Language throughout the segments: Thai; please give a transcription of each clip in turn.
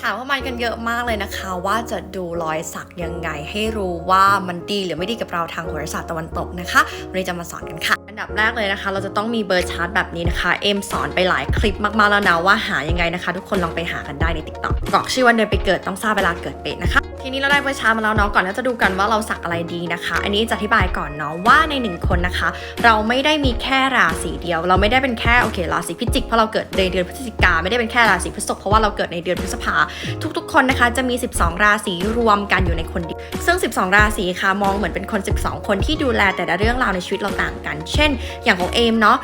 ถามเข้ามากันเยอะมากเลยนะคะ ว่าจะดูรอยสักยังไงให้รู้ว่ามันดีหรือไม่ดีกับเราทางโหราศาสตร์ตะวันตกนะคะวันนี้จะมาสอนกันค่ะ อันดับแรกเลยนะคะ เราจะต้องมีเบอร์ชาร์ตแบบนี้นะคะ เอ็มสอนไปหลายคลิปมากๆแล้วนะว่าหายังไงนะคะ ทุกคนลองไปหากันได้ในติ๊กต็อกกรอกชื่อวันเดือนไปเกิดต้องทราบเวลาเกิดเป็นนะคะทีนี้เราได้เบอร์ชาร์ตมาแล้วเนาะก่อนที่จะดูกันว่าเราสักอะไรดีนะคะ อันนี้จะอธิบายก่อนเนาะว่าในหนึ่งคนนะคะ เราไม่ได้มีแค่ราศีเดียว เราไม่ได้เป็นแค่โอเคราศีพิจิกเพราะเราเกิดในเดือนพฤศจิกาไม่ได้เป็นแค่ราศีพฤษภเพราะว่าเราเกิดในเดือนพฤษภาทุกๆ คนนะคะจะมี 12 ราศีรวมกันอยู่ในคนเดียวซึ่ง 12 ราศีค่ะมองเหมือนเป็นคน 12 คนที่ดูแลแต่ละเรื่องราวในชีวิตเราต่างกัน เช่นอย่างของเอมเนาะ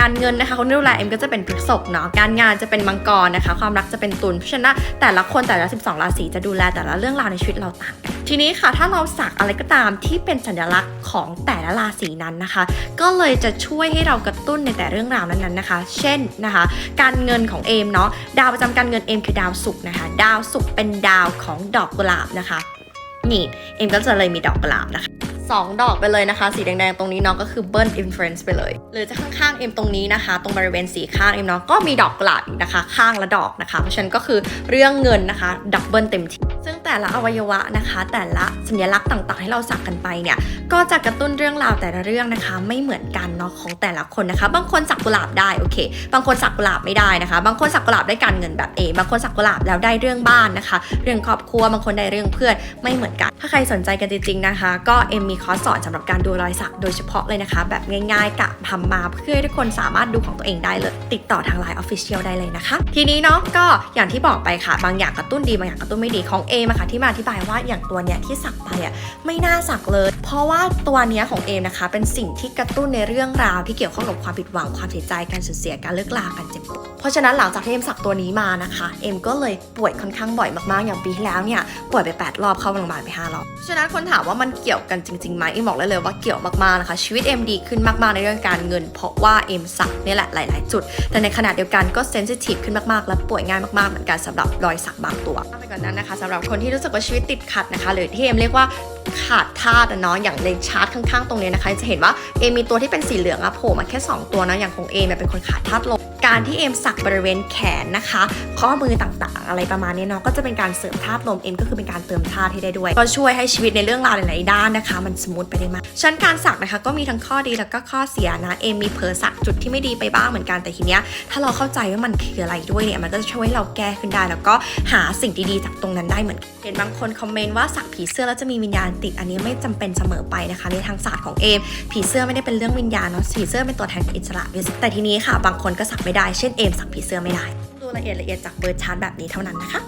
การเงินนะคะคนดูแลเอมก็จะเป็นพฤษภเนาะการงานจะเป็นมังกรนะคะ ความรักจะเป็นตุลเพราะฉะนั้นแต่ละคนแต่ละ 12 ราศีจะดูแลแต่ละเรื่องราวในชีวิตเราต่างกันทีนี้ค่ะถ้าเราสักอะไรก็ตามที่เป็นสัญลักษณ์ของแต่ละราศีนั้นนะคะ ก็เลยจะช่วยให้เรากระตุ้นในแต่เรื่องราวนั้นๆนะคะ เช่นนะคะ การเงินของเอมเนาะดาวประจำการเงินเอมคือดาวศุกร์นะคะ ดาวศุกร์เป็นดาวของดอกกุหลาบนะคะนี่เอมก็จะเลยมีดอกกุหลาบนะคะ สองดอกไปเลยนะคะ สีแดงๆ ตรงนี้เนาะก็คือเบิ้ลอินฟลูเอนซ์ไปเลย หรือจะข้างๆเอ็มตรงนี้นะคะ ตรงบริเวณสีข้างเอ็มเนาะก็มีดอกกลาดนะคะ ข้างละดอกนะคะ เพราะฉะนั้นก็คือเรื่องเงินนะคะดับเบิลเต็มที่ แต่ละอวัยวะนะคะ แต่ละสัญลักษณ์ต่างๆ ให้เราสักกันไปเนี่ยก็จะกระตุ้นเรื่องราวแต่ละเรื่องนะคะ ไม่เหมือนกันเนาะของแต่ละคนนะคะ บางคนสักกุหลาบได้โอเค บางคนสักกุหลาบไม่ได้นะคะ บางคนสักกุหลาบได้การเงินแบบ A บางคนสักกุหลาบแล้วได้เรื่องบ้านนะคะ เรื่องครอบครัวบางคนได้เรื่องเพื่อนไม่เหมือนกัน ถ้าใครสนใจกันจริงๆนะคะ ก็เอ็มมีคอร์สสอนสำหรับการดูรอยสักโดยเฉพาะเลยนะคะ แบบง่ายๆกะทำมาเพื่อให้ทุกคนสามารถดูของตัวเองได้เลย ติดต่อทาง Line Official ได้เลยนะคะ ทีนี้เนาะก็อย่างที่บอกไปค่ะ บางอย่างกระตุ้นดีบางอย่างกระตุ้นไม่ดีของเอมอะค่ะที่มาอธิบายว่าอย่างตัวเนี้ยที่สักไปอะไม่น่าสักเลย เพราะว่าตัวเนี้ยของเอมนะคะ เป็นสิ่งที่กระตุ้นในเรื่องราวที่เกี่ยวข้องกับความผิดหวังความเสียใจการสูญเสียการเลิกลาการเจ็บปวดเพราะฉะนั้นหลังจากที่เอมสักตัวนี้มานะคะ เอมก็เลยป่วยค่อนข้างบ่อยมากๆอย่างปีที่แล้วเนี่ยป่วยไป 8 รอบเข้าโรงพยาบาลไป5รอบฉะนั้นคนถามว่ามันเกี่ยวกันจริงๆไหมเอมบอกเลยเลยว่าเกี่ยวมากๆนะคะชีวิตเอมดีขึ้นมากๆในเรื่องการเงิน เพราะว่าเอมสักนี่แหละหลาย ๆ จุด แต่ในขณะเดียวกันก็เซนซิทีฟขึ้นมากๆ และป่วยง่ายมากๆเหมือนกันสำหรับรอยสักบางตัวไปก่อนนั้นนะคะสำหรับคนที่รู้สึกว่าชีวิตติดขัดนะคะ หรือที่เอมเรียกว่า ขาดธาตุอะเนาะอย่างในชาร์ตข้างๆตรงนี้นะคะ จะเห็นว่าเอมมีตัวที่เป็นสีเหลืองอะโผล่มาแค่ 2 ตัวนะอย่างของเอมเนี่ยเป็นคนขาดธาตุลมการที่เอมสักบริเวณแขนนะคะ ข้อมือต่างๆ อะไรประมาณนี้เนาะก็จะเป็นการเสริมธาตุลมเอมก็คือเป็นการเติมธาตุให้ได้ด้วย ก็ช่วยให้ชีวิตในเรื่องราวหลายๆด้านนะคะ มันสมูทไปได้มากชั้นการสักนะคะก็มีทั้งข้อดีแล้วก็ข้อเสียนะเอมมีเผลอสักจุดที่ไม่ดีไปบ้างเหมือนกันแต่ทีเนี้ยถ้าเราเข้าใจว่ามันคืออะไรด้วยเนี่ยมันก็จะช่วยให้เราแก้ขึ้นได้ แล้วก็หาสิ่งดีๆจากตรงนั้นได้เหมือนเห็นบางคนคอมเมนต์ว่าสักผีเสื้อแล้วจะมีวิญญาณติดอันนี้ไม่จำเป็นเสมอไปนะคะในทางศาสตร์ของเอมผีเสื้อไม่ได้เป็นเรื่องวิญญาณเนาะผีเสื้อเป็นตัวแทนของอิสระแต่ทีนี้ค่ะ บางคนก็สักไม่ได้เช่นเอมสักผีเสื้อไม่ได้ ดูละเอียดละเอียดจากเบอร์ชาร์ตแบบนี้เท่านั้นนะคะ